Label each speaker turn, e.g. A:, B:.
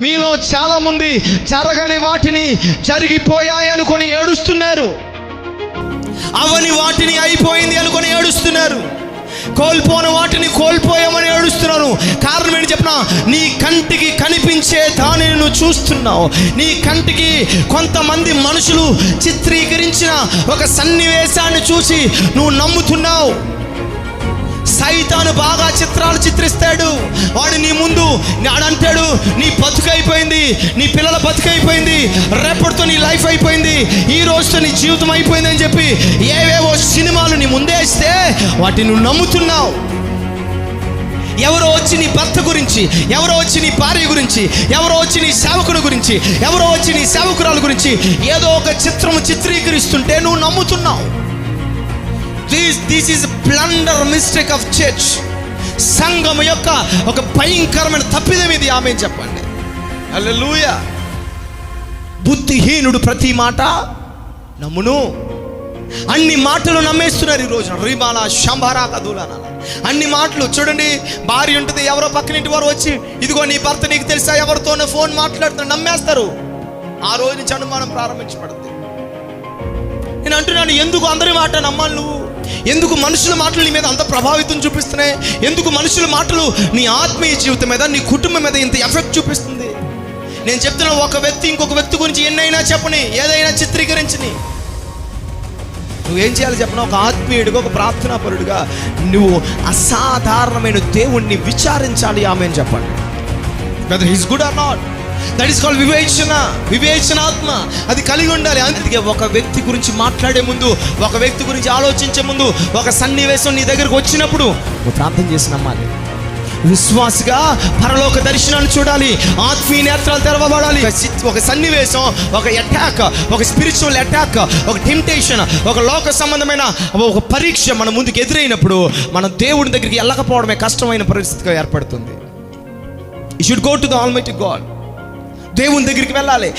A: మీలో చాలా మంది జరగని వాటిని జరిగిపోయాయి అనుకొని ఏడుస్తున్నారు.
B: అవని వాటిని అయిపోయింది అనుకొని ఏడుస్తున్నారు. కోల్పోని వాటిని కోల్పోయామని ఏడుస్తున్నాను కారణం ఏంటి చెప్పిన? నీ కంటికి కనిపించే దానిని నువ్వు చూస్తున్నావు. నీ కంటికి కొంతమంది మనుషులు చిత్రీకరించిన ఒక సన్నివేశాన్ని చూసి నువ్వు నమ్ముతున్నావు. సైతాను బాగా చిత్రాలు చిత్రిస్తాడు. వాడు నీ ముందు వాడు అంటాడు నీ బతుకైపోయింది నీ పిల్లల బతుకైపోయింది రేపటితో నీ లైఫ్ అయిపోయింది ఈ రోజుతో నీ జీవితం అయిపోయింది అని చెప్పి ఏవేవో సినిమాలు నీ ముందేస్తే వాటిని నువ్వు నమ్ముతున్నావు. ఎవరో వచ్చి నీ భర్త గురించి ఎవరో వచ్చి నీ భార్య గురించి ఎవరో వచ్చి నీ సేవకుని గురించి ఎవరో వచ్చి నీ సేవకురాల గురించి ఏదో ఒక చిత్రము చిత్రీకరిస్తుంటే నువ్వు నమ్ముతున్నావు. This this is blunder mistake of church సంఘం యొక్క ఒక భయంకరమైన తప్పిదం ఇది ఆమె చెప్పండి. హల్లెలూయ. బుద్ధిహీనుడు ప్రతి మాట నమ్మును. అన్ని మాటలు నమ్మేస్తున్నారు ఈ రోజున. రిమాల శంభారా కదులాన. అన్ని మాటలు చూడండి. భార్య ఉంటుంది ఎవరో పక్కనింటి వారు వచ్చి ఇదిగో నీ భర్త నీకు తెలుసా ఎవరితోనో ఫోన్ మాట్లాడుతున్నారు నమ్మేస్తారు. ఆ రోజు నుంచి అనుమానం ప్రారంభించబడుతుంది నేను అంటున్నాను ఎందుకు అందరి మాట నమ్మాలి నువ్వు? ఎందుకు మనుషుల మాటలు నీ మీద అంత ప్రభావితం చూపిస్తున్నాయి? ఎందుకు మనుషుల మాటలు నీ ఆత్మీయ జీవితం మీద నీ కుటుంబం మీద ఇంత ఎఫెక్ట్ చూపిస్తుంది? నేను చెప్తున్నా ఒక వ్యక్తి ఇంకొక వ్యక్తి గురించి ఎన్నైనా చెప్పని ఏదైనా చిత్రీకరించని. నువ్వేం చేయాలి చెప్పిన? ఒక ఆత్మీయుడిగా ఒక ప్రార్థనాపరుడిగా నువ్వు అసాధారణమైన దేవుణ్ణి విచారించాలి ఆమె అని చెప్పండి. Whether he's good or not that is call వివేచన. వివేచనాత్మ. అది కలిగి ఉండాలి. అందుకే ఒక వ్యక్తి గురించి మాట్లాడే ముందు ఒక వ్యక్తి గురించి ఆలోచించే ముందు ఒక సన్నివేశం నీ దగ్గరకు వచ్చినప్పుడు నువ్వు ప్రార్థన చేసి నమ్మాలి విశ్వాసగా పరలోక దర్శనాన్ని చూడాలి. ఆత్మీయ నేత్రాలు తెరవబడాలి. ఒక సన్నివేశం ఒక అటాక్ ఒక స్పిరిచువల్ అటాక్ ఒక టెంప్టేషన్ ఒక లోక సంబంధమైన ఒక పరీక్ష మన ముందుకు ఎదురైనప్పుడు మనం దేవుడి దగ్గరికి వెళ్ళకపోవడమే కష్టమైన పరిస్థితిగా ఏర్పడుతుంది. You should go to the almighty God దేవుని దగ్గరికి వెళ్ళాలి.